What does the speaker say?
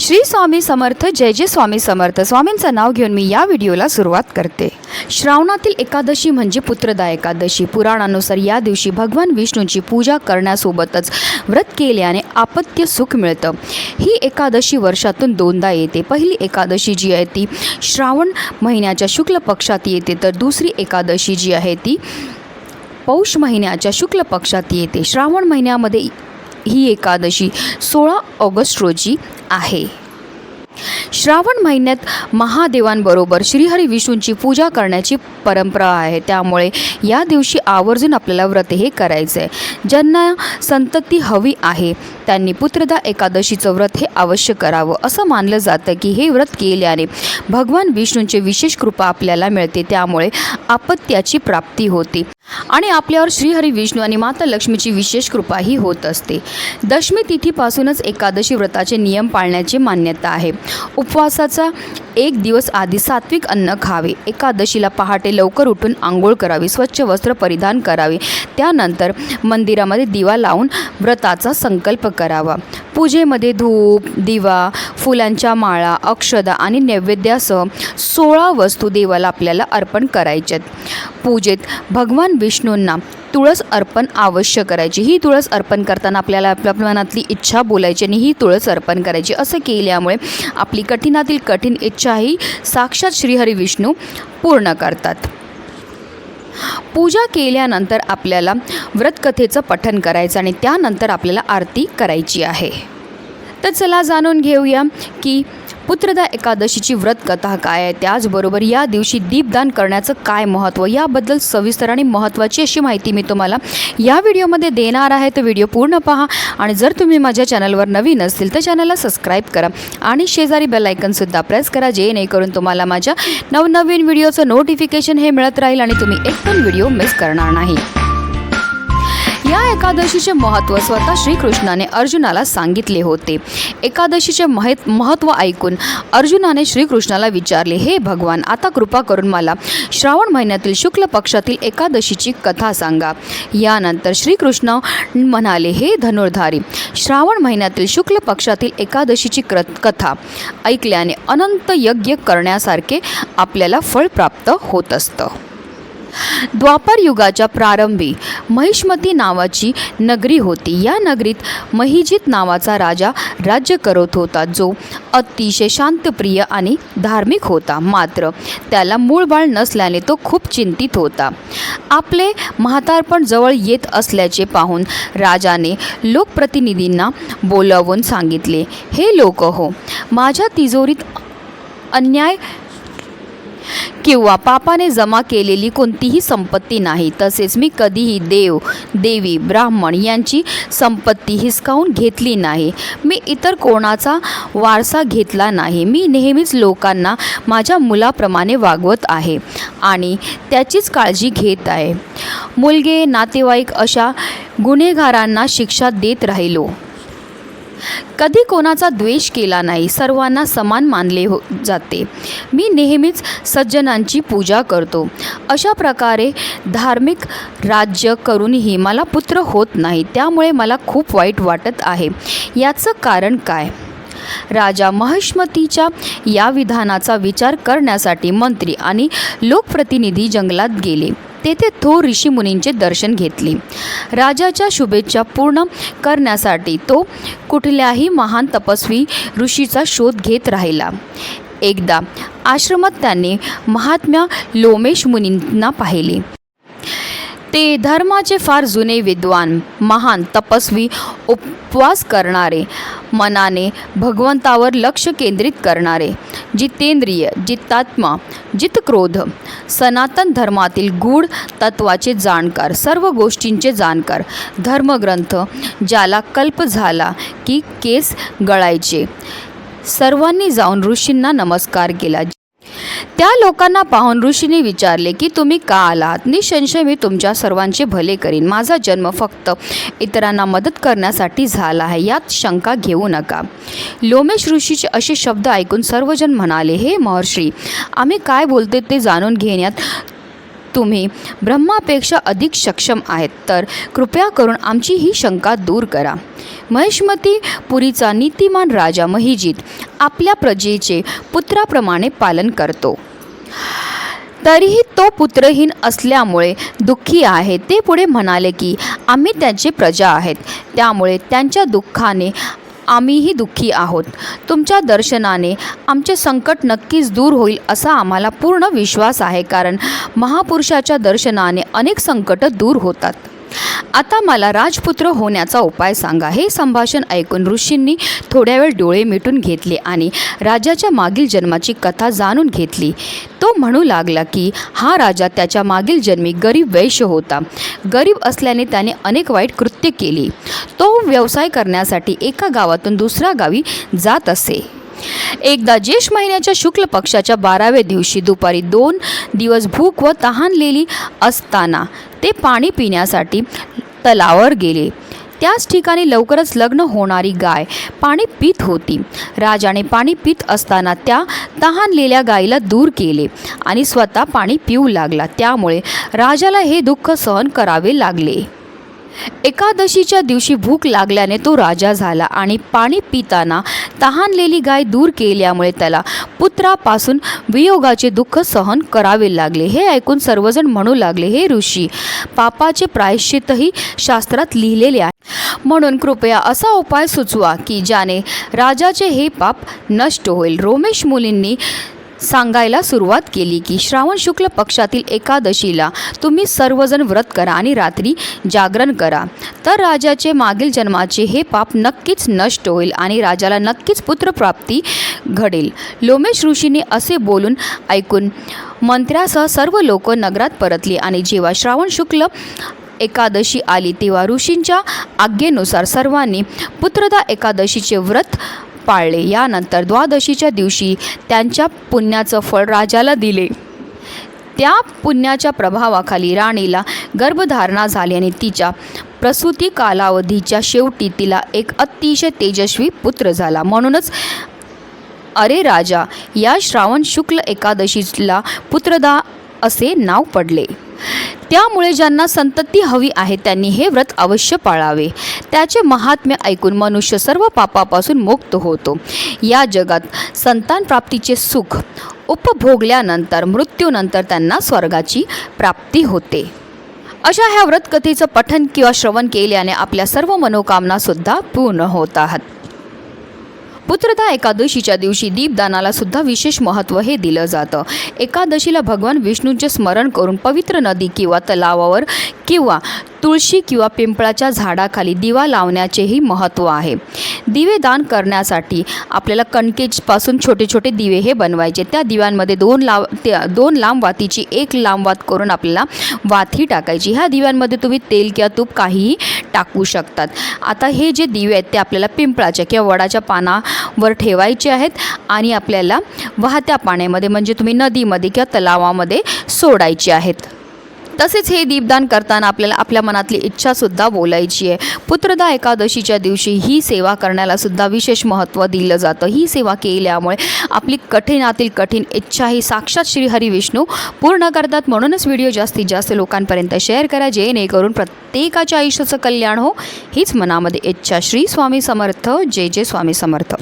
श्री स्वामी समर्थ जय जय स्वामी समर्थ. स्वामींचं नाव घेऊन मी या व्हिडिओला सुरुवात करते. श्रावणातील एकादशी म्हणजे पुत्रदा एकादशी. पुराणानुसार या दिवशी भगवान विष्णूंची पूजा करण्यासोबतच व्रत केल्याने आपत्य सुख मिळतं. ही एकादशी वर्षातून दोनदा येते. पहिली एकादशी जी आहे ती श्रावण महिन्याच्या शुक्ल पक्षात येते तर दुसरी एकादशी जी आहे ती पौष महिन्याच्या शुक्ल पक्षात येते. श्रावण महिन्यामध्ये ही एकादशी सोळा ऑगस्ट रोजी आहे. श्रावण महिन्यात महादेवांबरोबर श्रीहरी विष्णूंची पूजा करण्याची परंपरा आहे. त्यामुळे या दिवशी आवर्जून आपल्याला व्रत हे करायचं आहे ज्यांना संतती हवी आहे त्यांनी पुत्रदा एकादशीचं व्रत हे अवश्य करावं असं मानलं जातं की हे व्रत केल्याने भगवान विष्णूंची विशेष कृपा आपल्याला मिळते. त्यामुळे आपत्याची प्राप्ती होते. आणि आपल्यावर श्रीहरी विष्णू आणि माता लक्ष्मीची विशेष कृपाही होत असते. दशमी तिथीपासूनच एकादशी व्रताचे नियम पाळण्याची मान्यता आहे. उपवासाचा एक दिवस आधी सात्विक अन्न खावे. एकादशीला पहाटे लवकर उठून आंघोळ करावी स्वच्छ वस्त्र परिधान करावे. त्यानंतर मंदिरामध्ये दिवा लावून व्रताचा संकल्प करावा. पूजेमध्ये धूप दिवा फुलांच्या माळा अक्षदा आणि नैवेद्यासह सोळा वस्तू देवाला आपल्याला अर्पण करायच्यात. पूजेत भगवान विष्णूंना तुळस अर्पण अवश्य करायची. ही तुळस अर्पण करताना आपल्याला आपल्या मनातली इच्छा बोलायची आणि ही तुळस अर्पण करायची. असं केल्यामुळे आपली कठीणातील कठीण इच्छाही साक्षात श्रीहरी विष्णू पूर्ण करतात. पूजा केल्यानंतर आपल्याला व्रतकथेचं पठन करायचं आणि त्यानंतर आपल्याला आरती करायची आहे. तर चला जाणून घेऊया की पुत्रदा एकादशीची व्रतकथा काय आहे. त्याचबरोबर या दिवशी दीपदान करण्याचं काय महत्त्व याबद्दल सविस्तर आणि महत्त्वाची अशी माहिती मी तुम्हाला या व्हिडिओमध्ये देणार आहे. तर व्हिडिओ पूर्ण पहा आणि जर तुम्ही माझ्या चॅनलवर नवीन असतील तर चॅनलला सबस्क्राईब करा आणि शेजारी बेल आयकनसुद्धा प्रेस करा जेणेकरून तुम्हाला माझ्या नवनवीन व्हिडिओचं नोटिफिकेशन हे मिळत राहील आणि तुम्ही एक पण व्हिडिओ मिस करणार नाही. या एकादशीचे महत्त्व स्वतः श्रीकृष्णाने अर्जुनाला सांगितले होते. एकादशीचे महत् महत्त्व ऐकून अर्जुनाने श्रीकृष्णाला विचारले हे भगवान आता कृपा करून मला श्रावण महिन्यातील शुक्ल पक्षातील एकादशीची कथा सांगा. यानंतर श्रीकृष्ण म्हणाले हे धनुर्धारी श्रावण महिन्यातील शुक्ल पक्षातील एकादशीची क्र कथा ऐकल्याने अनंत यज्ञ करण्यासारखे आपल्याला फळ प्राप्त होत असतं. द्वापर युगाच्या प्रारंभी महिष्मती नावाची नगरी होती. या नगरीत महिजित नावाचा राजा राज्य करत होता जो अतिशय शांतप्रिय आणि धार्मिक होता. मात्र त्याला मूळ बाळ नसल्याने तो खूप चिंतित होता. आपले म्हातारपण जवळ येत असल्याचे पाहून राजाने लोकप्रतिनिधींना बोलावून सांगितले हे लोक हो माझ्या तिजोरीत अन्याय किंवा पापाने जमा केलेली कोणतीही संपत्ती नाही. तसेच मी कधीही देव देवी ब्राह्मण यांची संपत्ती हिसकावून घेतली नाही. मी इतर कोणाचा वारसा घेतला नाही. मी नेहमीच लोकांना माझ्या मुलाप्रमाणे वागवत आहे आणि त्याचीच काळजी घेत आहे. मुलगे नातेवाईक अशा गुन्हेगारांना शिक्षा देत राहिलो. कधी कोणाचा द्वेष केला नाही सर्वांना समान मानले हो जाते. मी नेहमीच सज्जनांची पूजा करतो. अशा प्रकारे धार्मिक राज्य करूनही मला पुत्र होत नाही त्यामुळे मला खूप वाईट वाटत आहे. याचं कारण काय? राजा महिष्मतीच्या या विधानाचा विचार करण्यासाठी मंत्री आणि लोकप्रतिनिधी जंगलात गेले. तेथे थोर ऋषीमुनींचे दर्शन घेतले. राजाच्या शुभेच्छा पूर्ण करण्यासाठी तो कुठल्याही महान तपस्वी ऋषीचा शोध घेत राहिला. एकदा आश्रमात त्याने महात्म्या लोमेश मुनींना पाहिले. ते धर्माचे फार जुने विद्वान महान तपस्वी उपवास करणारे मनाने भगवंतावर लक्ष केंद्रित करणारे जितेंद्रिय जितात्मा जितक्रोध सनातन धर्मातील गूढ तत्वाचे जाणकार सर्व गोष्टींचे जाणकार धर्मग्रंथ ज्याला कल्प झाला की केस गळायचे. सर्वांनी जाऊन ऋषींना नमस्कार केला. त्या लोकांना पाहून ऋषीने विचारले की तुम्ही का आलात? निशंशय मी तुमच्या सर्वांचे भले करीन. माझा जन्म फक्त इतरांना मदत करण्यासाठी झाला आहे. यात शंका घेऊ नका. लोमेश ऋषीचे असे शब्द ऐकून सर्वजण म्हणाले हे महर्षी आम्ही काय बोलते ते जाणून घेण्यात तुम्ही ब्रह्मापेक्षा अधिक सक्षम आहेत तर कृपया करून आमची ही शंका दूर करा. महिष्मती पुरीचा नीतिमान राजा महिजित आपल्या प्रजेचे पुत्राप्रमाणे पालन करतो. तरीही तो पुत्रहीन असल्यामुळे दुःखी आहे. ते पुढे म्हणाले की आम्ही त्यांचे प्रजा आहेत. त्यामुळे त्यांच्या दुःखाने आम्हीही दुःखी आहोत. तुमच्या दर्शनाने आमचे संकट नक्कीच दूर होईल असा आम्हाला पूर्ण विश्वास आहे कारण महापुरुषाच्या दर्शनाने अनेक संकटं दूर होतात. आता मला राजपुत्र होण्याचा उपाय सांगा हे संभाषण ऐकून ऋषींनी थोड्या वेळ डोळे मिटून घेतले आणि राजाच्या मागील जन्माची कथा जाणून घेतली. तो म्हणू लागला की हा राजा त्याच्या मागील जन्मी गरीब वैश्य होता. गरीब असल्याने त्याने अनेक वाईट कृत्य केली. तो व्यवसाय करण्यासाठी एका गावातून दुसऱ्या गावी जात असे. एकदा ज्येष्ठ महिन्याच्या शुक्ल पक्षाच्या बाराव्या दिवशी दुपारी दोन दिवस भूक व तहानलेली असताना ते पाणी पिण्यासाठी तलावावर गेले. त्याच ठिकाणी लवकरच लग्न होणारी गाय पाणी पित होती. राजाने पाणी पित असताना त्या तहानलेल्या गायीला दूर केले आणि स्वतः पाणी पिऊ लागला. त्यामुळे राजाला हे दुःख सहन करावे लागले. एकादशीच्या दिवशी भूक लागल्याने तो राजा झाला आणि पाणी पिताना तहानलेली गाय दूर केल्यामुळे त्याला पुत्रापासून वियोगाचे दुःख सहन करावे लागले. हे ऐकून सर्वजण म्हणू लागले हे ऋषी पापाचे प्रायश्चितही शास्त्रात लिहिलेले आहे. म्हणून कृपया असा उपाय सुचवा की ज्याने राजाचे हे पाप नष्ट होईल. रोमेश मुलींनी सांगायला सुरुवात केली की श्रावण शुक्ल पक्षातील एकादशीला तुम्ही सर्वजण व्रत करा आणि रात्री जागरण करा. तर राजाचे मागील जन्माचे हे पाप नक्कीच नष्ट होईल आणि राजाला नक्कीच पुत्रप्राप्ती घडेल. लोमेश ऋषीने असे बोलून ऐकून मंत्र्यासह सर्व लोक नगरात परतली आणि जेव्हा श्रावण शुक्ल एकादशी आली तेव्हा ऋषींच्या आज्ञेनुसार सर्वांनी पुत्रदा एकादशीचे व्रत पाळले. यानंतर द्वादशीच्या दिवशी त्यांच्या पुण्याचं फळ राजाला दिले. त्या पुण्याच्या प्रभावाखाली राणीला गर्भधारणा झाली आणि तिच्या प्रसूती कालावधीच्या शेवटी तिला एक अतिशय तेजस्वी पुत्र झाला. म्हणूनच अरे राजा या श्रावण शुक्ल एकादशीला पुत्रदा असे नाव पडले. त्यामुळे ज्यांना संतती हवी आहे त्यांनी हे व्रत अवश्य पाळावे. त्याचे महात्म्य ऐकून मनुष्य सर्व पापापासून मुक्त होतो. या जगात संतान प्राप्तीचे सुख उपभोगल्यानंतर मृत्यूनंतर त्यांना स्वर्गाची प्राप्ती होते. अशा ह्या व्रतकथेचं पठन किंवा श्रवण केल्याने आपल्या सर्व मनोकामनासुद्धा पूर्ण होत आहात. पुत्रदा एकादशीच्या दिवशी दीपदानाला सुद्धा विशेष महत्त्व हे दिलं जातं. एकादशीला भगवान विष्णूंचे स्मरण करून पवित्र नदी किंवा तलावावर किंवा तुळशी किंवा पिंपळाच्या झाडाखाली दिवा लावण्याचेही महत्त्व आहे. दिवे दान करण्यासाठी आपल्याला कणकेपासून छोटे छोटे दिवे हे बनवायचे. त्या दिव्यांमध्ये दोन लाव त्या दोन लांब वातीची एक लांब वात करून आपल्याला वाती टाकायची. ह्या दिव्यांमध्ये तुम्ही तेल किंवा तूप काहीही टाकू शकतात. आता हे जे दिवे आहेत ते आपल्याला पिंपळाच्या किंवा वडाच्या पानावर ठेवायचे आहेत आणि आपल्याला वाहत्या पाण्यामध्ये म्हणजे तुम्ही नदीमध्ये किंवा तलावामध्ये सोडायचे आहेत. तसेच हे दीपदान करताना आपल्याला आपल्या मनातली इच्छासुद्धा बोलायची आहे. पुत्रदा एकादशीच्या दिवशी ही सेवा करण्याला सुद्धा विशेष महत्त्व दिलं जातं. ही सेवा केल्यामुळे आपली कठीणातील कठीण इच्छा ही साक्षात श्रीहरी विष्णू पूर्ण करतात. म्हणूनच व्हिडिओ जास्तीत जास्त लोकांपर्यंत शेअर करा जेणेकरून प्रत्येकाच्या आयुष्याचं कल्याण हो. हीच मनामध्ये इच्छा. श्री स्वामी समर्थ. जय जय स्वामी समर्थ.